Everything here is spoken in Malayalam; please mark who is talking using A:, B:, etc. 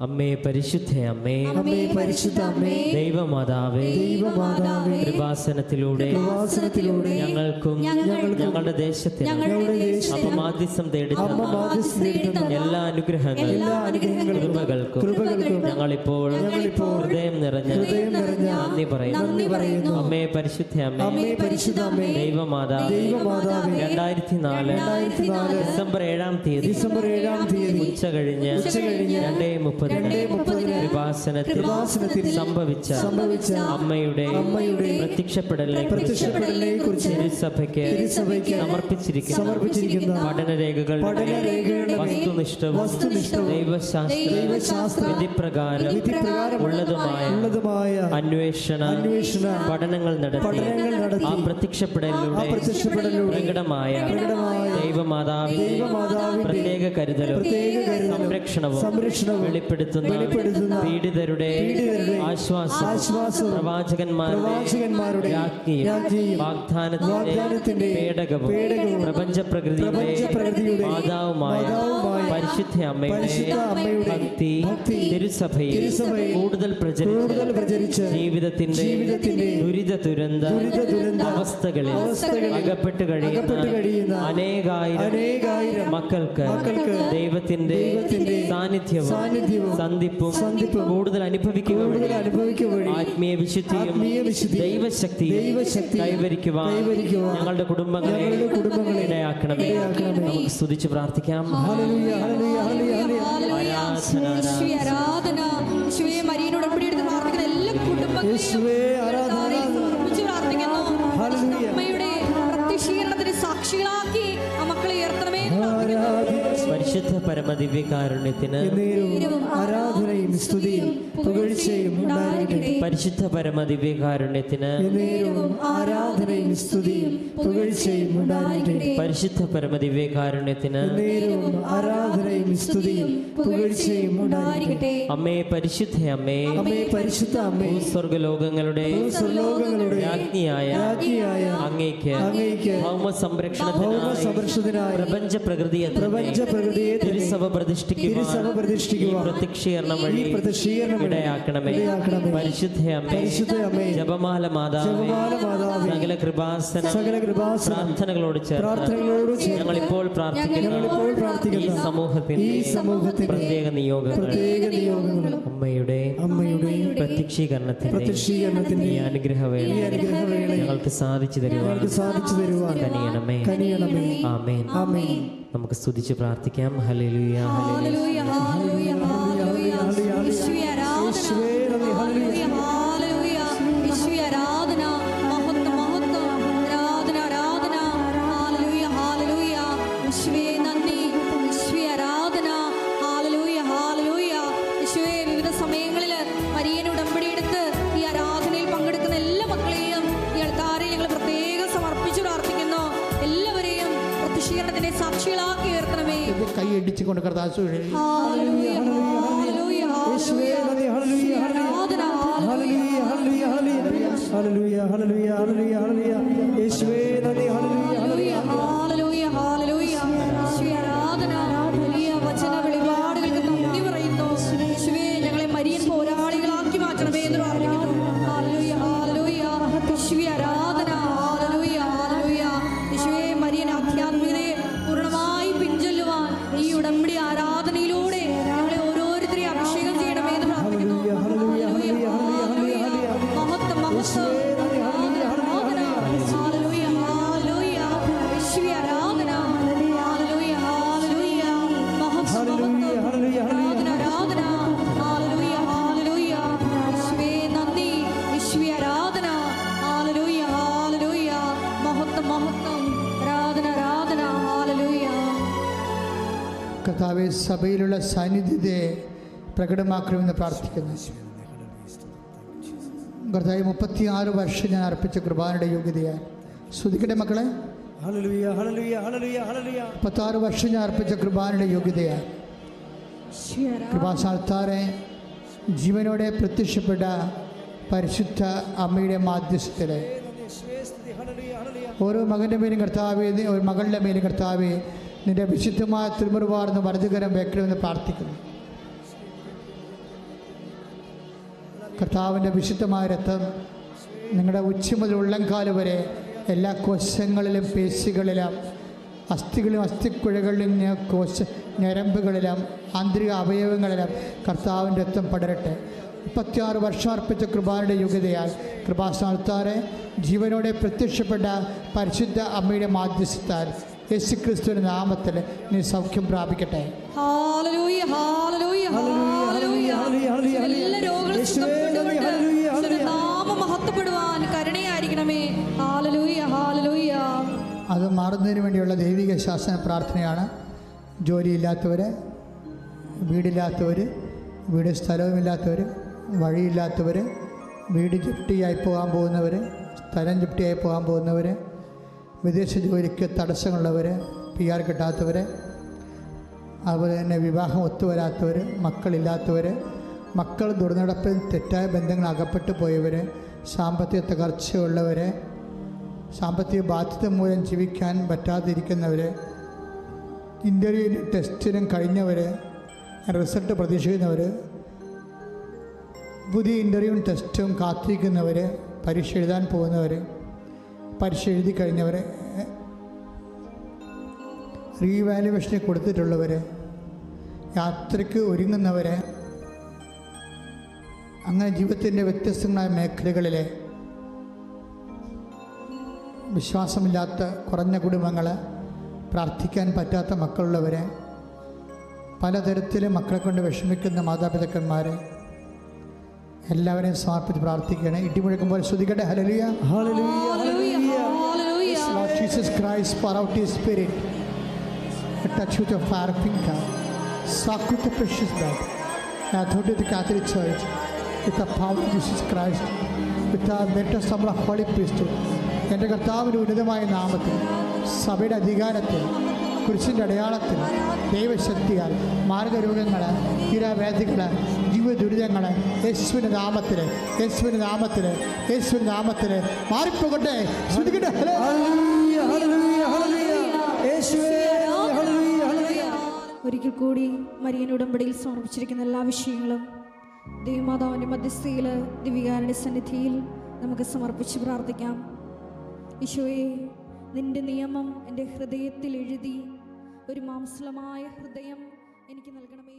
A: അമ്മേ പരിശുദ്ധ അമ്മേ.
B: അമ്മേ പരിശുദ്ധ അമ്മേ.
A: ദൈവമാതാവേ.
B: ദൈവമാതാവേ.
A: കൃപാസനത്തിലൂടെ
B: കൃപാസനത്തിലൂടെ
A: ഞങ്ങൾക്കും ഞങ്ങളുടെ ദേശത്തെ
C: ഞങ്ങളുടെ ദേശത്തിനും
B: അമ്മ തേടുന്ന
A: എല്ലാ അനുഗ്രഹങ്ങളും
C: എല്ലാ അനുഗ്രഹങ്ങളും
A: കൃപകൾക്കും
B: കൃപകൾക്കും
A: ഞങ്ങളിപ്പോൾ ഹൃദയം നിറഞ്ഞ
B: ഹൃദയം നിറഞ്ഞ
A: നന്ദി പറയുന്നു
C: നന്ദി പറയുന്നു.
A: അമ്മേ പരിശുദ്ധ അമ്മേ.
B: അമ്മേ പരിശുദ്ധ അമ്മേ.
A: ദൈവമാതാവേ.
B: ദൈവമാതാവേ.
A: രണ്ടായിരത്തി നാല് ഡിസംബർ ഏഴാം തീയതി
B: ഡിസംബർ ഏഴാം തീയതി
A: ഉച്ച കഴിഞ്ഞ് രണ്ടേ മുപ്പതിന്
B: രണ്ടേ മുപ്പതിന്
A: കൃപാസനത്തിൽ സംഭവിച്ച
B: സംഭവിച്ച
A: അമ്മയുടെ
B: അമ്മയുടെ
A: പ്രത്യക്ഷപ്പെടലിനെ
B: പ്രത്യക്ഷപ്പെടലിനെ കുറിച്ച്
A: തിരുസഭയ്ക്ക്
B: തിരുസഭയ്ക്ക്
A: സമർപ്പിച്ചിരിക്കുന്ന
B: സമർപ്പിച്ചിരിക്കുന്ന
A: പഠനരേഖകൾ
B: വസ്തുനിഷ്ഠ
A: വസ്തുനിഷ്ഠവും
B: വസ്തുനിഷ്ഠവും
A: ദൈവശാസ്ത്ര
B: ദൈവശാസ്ത്ര
A: വിധിപ്രകാരം
B: വിധിപ്രകാരം
A: ഉള്ളതുമായ
B: ഉള്ളതുമായ
A: അന്വേഷണ
B: അന്വേഷണ
A: പഠനങ്ങൾ നടത്തി ആ പ്രത്യക്ഷപ്പെടലിലൂടെ
B: പ്രത്യക്ഷപ്പെടലിലൂടെ
A: പ്രകടമായ ദൈവമാതാവിന്റെ പ്രത്യേക കരുതലും സംരക്ഷണവും
B: സംരക്ഷണവും
A: വെളിപ്പെടുത്തുന്ന
B: വെളിപ്പെടുത്തുന്ന
A: പീഡിതരുടെ ആശ്വാസം പ്രവാചകന്മാരുടെ വാഗ്ദാനത്തിന്റെ പേടകവും
B: പ്രപഞ്ച
A: പ്രപഞ്ചപ്രകൃതിയുടെ
B: പ്രപഞ്ചപ്രകൃതിയുടെ
A: മാതാവുമായ പരിശുദ്ധ അമ്മയുടെ ഭക്തി തിരുസഭയിൽ കൂടുതൽ പ്രചരിച്ച് ജീവിതത്തിന്റെ ദുരിത ദുരന്ത അവസ്ഥകളിൽ അകപ്പെട്ട് കഴിയുന്ന അനേകായിരം മക്കൾക്ക് ദൈവത്തിന്റെ സാന്നിധ്യവും സന്ധിപ്പും
B: സന്ധിപ്പും
A: കൂടുതൽ അനുഭവിക്കുക
B: കൂടുതൽ അനുഭവിക്കുക
A: ആത്മീയ വിശുദ്ധിയും ദൈവശക്തി
B: ദൈവശക്തി
A: കൈവരിക്കുവാൻ ഞങ്ങളുടെ കുടുംബങ്ങളെ
B: ഞങ്ങളുടെ കുടുംബങ്ങളെ
A: ഇടയാക്കണമേ. നമുക്ക് സ്തുതിച്ച് പ്രാർത്ഥിക്കാം.
B: ഹല്ലേലൂയ ഹല്ലേലൂയ ഹല്ലേലൂയ ഹല്ലേലൂയ.
C: ആരാധന. മരിയനോട് ഒപ്പിടി എടുത്ത് പ്രാർത്ഥിക്കുന്ന എല്ലാ കുടുംബങ്ങളെയും
A: പരമദിവ്യകാരുണ്യത്തിന്
B: ആരാധനയും സ്തുതിയും പുകഴ്ചയും
A: പരിശുദ്ധ പരമദിവ്യകാരുണ്യത്തിന്
B: ആരാധനയും സ്തുതിയും പുകഴ്ചയും
A: പരിശുദ്ധ പരമദിവ്യകാരുണ്യത്തിന്
B: ആരാധനയും സ്തുതിയും പുകഴ്ചയും
A: അമ്മേ പരിശുദ്ധ അമ്മേ
B: അമ്മേ പരിശുദ്ധ അമ്മേ
A: സ്വർഗലോകങ്ങളുടെ
B: സ്വർഗലോകങ്ങളുടെ
A: രാജ്ഞിയായ
B: രാജ്ഞിയായ
A: അങ്ങേക്ക്
B: അങ്ങേക്ക്
A: ഭൗമ സംരക്ഷണത്തിനായി പ്രപഞ്ച പ്രകൃതിയെ
B: പ്രപഞ്ച പ്രകൃതി ഹൃദയത്തിലെ
A: തിരുസഭ
B: പ്രതിഷ്ഠിക്കുക
A: പ്രത്യക്ഷീകരണം വഴി
B: പ്രത്യക്ഷീകരണം വഴി
A: ഇടയാക്കണമേ. പരിശുദ്ധ അമ്മേ ജപമാല മാതാവേ സകല കൃപാസന
B: സകല കൃപാസന
A: പ്രാർത്ഥനകളോട് ചേർന്ന്
B: പ്രാർത്ഥനകളോട് ചേർന്ന്
A: ഞങ്ങളിപ്പോൾ പ്രാർത്ഥിക്കുന്ന. ഈ സമൂഹത്തിൽ
B: ഈ സമൂഹത്തിൽ
A: പ്രത്യേക നിയോഗങ്ങൾ
B: പ്രത്യേക നിയോഗങ്ങൾ
A: അമ്മയുടെ
B: അമ്മയുടെ
A: പ്രത്യക്ഷീകരണത്തിന്റെ
B: പ്രത്യക്ഷീകരണത്തിന്റെ
A: ഈ അനുഗ്രഹവേള ഞങ്ങൾക്ക് സാധിച്ചു തരുവാൻ
B: സാധിച്ചു തരുവാൻ
A: കനിയണമേ.
B: കനിയണമേ.
A: ആമേൻ.
B: ആമേൻ.
A: നമുക്ക് സ്തുതിച്ച് പ്രാർത്ഥിക്കാം ഹല്ലേലൂയ ഹല്ലേലൂയ
C: ഹല്ലേലൂയ, ഹല്ലേലൂയ, ഹല്ലേലൂയ.
B: നന്ദി, ഹല്ലേലൂയ.
C: ഹല്ലേലൂയ, ഹല്ലേലൂയ.
D: കൈയടിച്ചുകൊണ്ട് കർത്താവ്
C: ഹല്ലേലൂയ, ഹല്ലേലൂയ,
B: യേശുവേ ഹല്ലേലൂയ, ഹല്ലേലൂയ, ഹല്ലേലൂയ, ഹല്ലേലൂയ, ഹല്ലേലൂയ, ഹല്ലേലൂയ, ഹല്ലേലൂയ. യേശുവേ നന്ദി, ഹല്ലേലൂയ. ഹല്ലേലൂയ,
C: ഹല്ലേലൂയ, ഹല്ലേലൂയ.
D: കർത്താവെ സഭയിലുള്ള സാന്നിധ്യത്തെ പ്രകടമാക്കണമെന്ന് പ്രാർത്ഥിക്കുന്നു കർത്താവ് മുപ്പത്തി ആറ് വർഷം ഞാൻ അർപ്പിച്ച കുർബാനയുടെ യോഗ്യതയാണ് ശ്രദ്ധിക്കട്ടെ മക്കളെ. മുപ്പത്താറ് വർഷം ഞാൻ അർപ്പിച്ച കുർബാനയുടെ
C: യോഗ്യതയാണ്.
D: കൃപാസാൽത്താറെ ജീവനോടെ പ്രത്യക്ഷപ്പെട്ട പരിശുദ്ധ അമ്മയുടെ
B: ഹല്ലേലൂയ.
D: ഓരോ മകന്റെ മേലും കർത്താവ് ഒരു മകളുടെ മേലും കർത്താവെ നിന്റെ വിശുദ്ധമായ തിരുമുറുവാർന്ന് വലതുകരം വെക്കണമെന്ന് പ്രാർത്ഥിക്കുന്നു. കർത്താവിന്റെ വിശുദ്ധമായ രക്തം നിങ്ങളുടെ ഉച്ച മുതൽ ഉള്ളംകാൽ വരെ എല്ലാ കോശങ്ങളിലും പേശികളിലും അസ്ഥികളിലും അസ്ഥിക്കുഴകളിലും കോശ ഞരമ്പുകളിലും ആന്തരിക അവയവങ്ങളിലും കർത്താവിന്റെ രക്തം പടരട്ടെ. മുപ്പത്തിയാറ് വർഷം അർപ്പിച്ച കൃപാനയുടെ യോഗ്യതയാൽ കൃപാസ്ഥാനത്താറെ ജീവനോടെ പ്രത്യക്ഷപ്പെട്ട പരിശുദ്ധ അമ്മയുടെ മാധ്യസ്ഥത്താൽ യേശു ക്രിസ്തുവിന്റെ നാമത്തിൽ നീ സൗഖ്യം പ്രാപിക്കട്ടെ. അത് മാറുന്നതിന് വേണ്ടിയുള്ള ദൈവിക ശാസന പ്രാർത്ഥനയാണ്. ജോലിയില്ലാത്തവർ വീടില്ലാത്തവർ വീട് സ്ഥലവുമില്ലാത്തവർ വഴിയില്ലാത്തവർ വീട് ജപ്തിയായി പോകാൻ പോകുന്നവർ സ്ഥലം ജപ്തിയായി പോകാൻ പോകുന്നവർ വിദേശ ജോലിക്ക് തടസ്സമുള്ളവർ പി ആർ കിട്ടാത്തവർ അതുപോലെ തന്നെ വിവാഹം ഒത്തുവരാത്തവർ മക്കളില്ലാത്തവർ മക്കൾ ദുർനടപ്പിൽ തെറ്റായ ബന്ധങ്ങൾ അകപ്പെട്ടു പോയവർ സാമ്പത്തിക തകർച്ചയുള്ളവർ സാമ്പത്തിക ബാധ്യത മൂലം ജീവിക്കാൻ പറ്റാതിരിക്കുന്നവർ ഇന്റർവ്യൂ ടെസ്റ്റിനും കഴിഞ്ഞവർ റിസൾട്ട് പ്രതീക്ഷിക്കുന്നവർ പുതിയ ഇന്റർവ്യൂവും ടെസ്റ്റും കാത്തിരിക്കുന്നവർ പരീക്ഷ എഴുതാൻ പോകുന്നവർ പരീക്ഷ എഴുതി കഴിഞ്ഞവർ റീവാലുവേഷന് കൊടുത്തിട്ടുള്ളവർ യാത്രയ്ക്ക് ഒരുങ്ങുന്നവർ അങ്ങനെ ജീവിതത്തിന്റെ വ്യത്യസ്തങ്ങളായ മേഖലകളിലെ വിശ്വാസമില്ലാത്ത കുറഞ്ഞ കുടുംബങ്ങൾ പ്രാർത്ഥിക്കാൻ പറ്റാത്ത മക്കളുള്ളവർ പലതരത്തിൽ മക്കളെ കൊണ്ട് വിഷമിക്കുന്ന മാതാപിതാക്കന്മാർ എല്ലാവരെയും സമർപ്പിച്ച് പ്രാർത്ഥിക്കുകയാണ്. ഇടിമുഴക്കുമ്പോൾ ശ്രുതിക്കട്ടെ ഹലലിയ
C: ഹലലിയ
D: Jesus Christ, pour out His Spirit. A touch with your fire finger. Suck with the precious blood. The authority of the Catholic Church. With the power of Jesus Christ. With the mental of the Holy Priesthood. എന്റെ കർത്താവിന്റെ ഉന്നതമായ നാമത്തിൽ സഭയുടെ അധികാരത്തിൽ കുരിശിന്റെ അടയാളത്തിൽ ദൈവശക്തിയാൽ മാർഗരോഗങ്ങൾ തീരാവേദികൾ ജീവ ദുരിതങ്ങൾ യേശുവിന്റെ നാമത്തിൽ യേശുവിന്റെ നാമത്തിൽ യേശുവിന്റെ നാമത്തിൽ മാറിപ്പോകട്ടെ ശ്രുതിക്കട്ടെ
C: ഒരിക്കൽ കൂടി മരിയൻ ഉടമ്പടിയിൽ സമർപ്പിച്ചിരിക്കുന്ന എല്ലാ വിഷയങ്ങളും ദേവിമാതാവിന്റെ മധ്യസ്ഥയിൽ ദിവികാരുടെ സന്നിധിയിൽ നമുക്ക് സമർപ്പിച്ച് പ്രാർത്ഥിക്കാം. ഈശോയെ നിന്റെ നിയമം എന്റെ ഹൃദയത്തിൽ എഴുതി ഒരു മാംസലമായ ഹൃദയം എനിക്ക് നൽകണമേ.